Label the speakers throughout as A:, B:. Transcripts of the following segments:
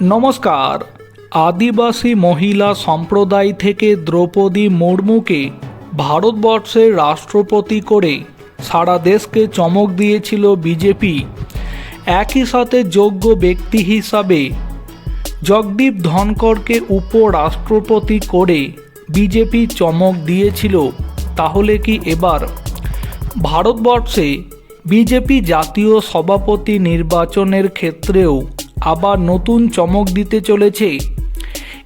A: নমস্কার। আদিবাসী মহিলা সম্প্রদায় থেকে দ্রৌপদী মুর্মুকে ভারতবর্ষের রাষ্ট্রপতি করে সারা দেশকে চমক দিয়েছিল বিজেপি। একই সাথে যোগ্য ব্যক্তি হিসাবে জগদীপ ধনকরকে উপরাষ্ট্রপতি করে বিজেপি চমক দিয়েছিল। তাহলে কি এবার ভারতবর্ষে বিজেপি জাতীয় সভাপতি নির্বাচনের ক্ষেত্রেও আবার নতুন চমক দিতে চলেছে।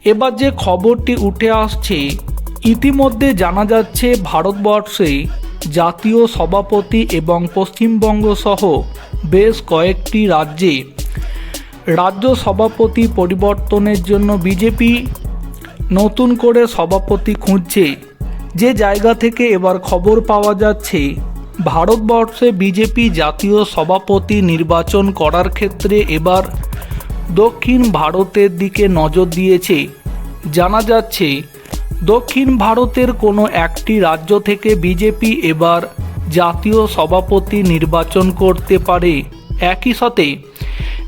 A: এবার যে খবরটি উঠে আসছে, ইতিমধ্যে জানা যাচ্ছে ভারতবর্ষে জাতীয় সভাপতি এবং পশ্চিমবঙ্গ সহ বেশ কয়েকটি রাজ্যে রাজ্য সভাপতি পরিবর্তনের জন্য বিজেপি নতুন করে সভাপতি খুঁজছে। যে জায়গা থেকে এবার খবর পাওয়া যাচ্ছে, ভারতবর্ষে বিজেপি জাতীয় সভাপতি নির্বাচন করার ক্ষেত্রে এবার দক্ষিণ ভারতের দিকে নজর দিয়েছে। জানা যাচ্ছে, দক্ষিণ ভারতের কোনো একটি রাজ্য থেকে বিজেপি এবার জাতীয় সভাপতি নির্বাচন করতে পারে। একই সাথে,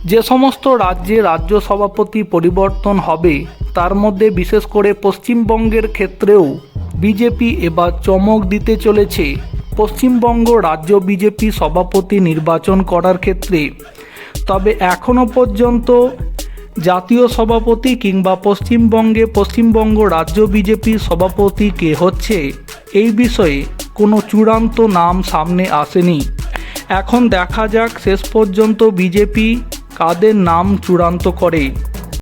A: যে সমস্ত রাজ্যে রাজ্য সভাপতি পরিবর্তন হবে, তার মধ্যে বিশেষ করে পশ্চিমবঙ্গের ক্ষেত্রেও বিজেপি এবার চমক দিতে চলেছে। পশ্চিমবঙ্গ রাজ্য বিজেপি সভাপতি নির্বাচন করার ক্ষেত্রে তবে এখনও পর্যন্ত জাতীয় সভাপতি কিংবা পশ্চিমবঙ্গে পশ্চিমবঙ্গ রাজ্য বিজেপির সভাপতি কে হচ্ছে? এই বিষয়ে কোনো চূড়ান্ত নাম সামনে আসেনি। এখন দেখা যাক, শেষ পর্যন্ত বিজেপি কাদের নাম চূড়ান্ত করে।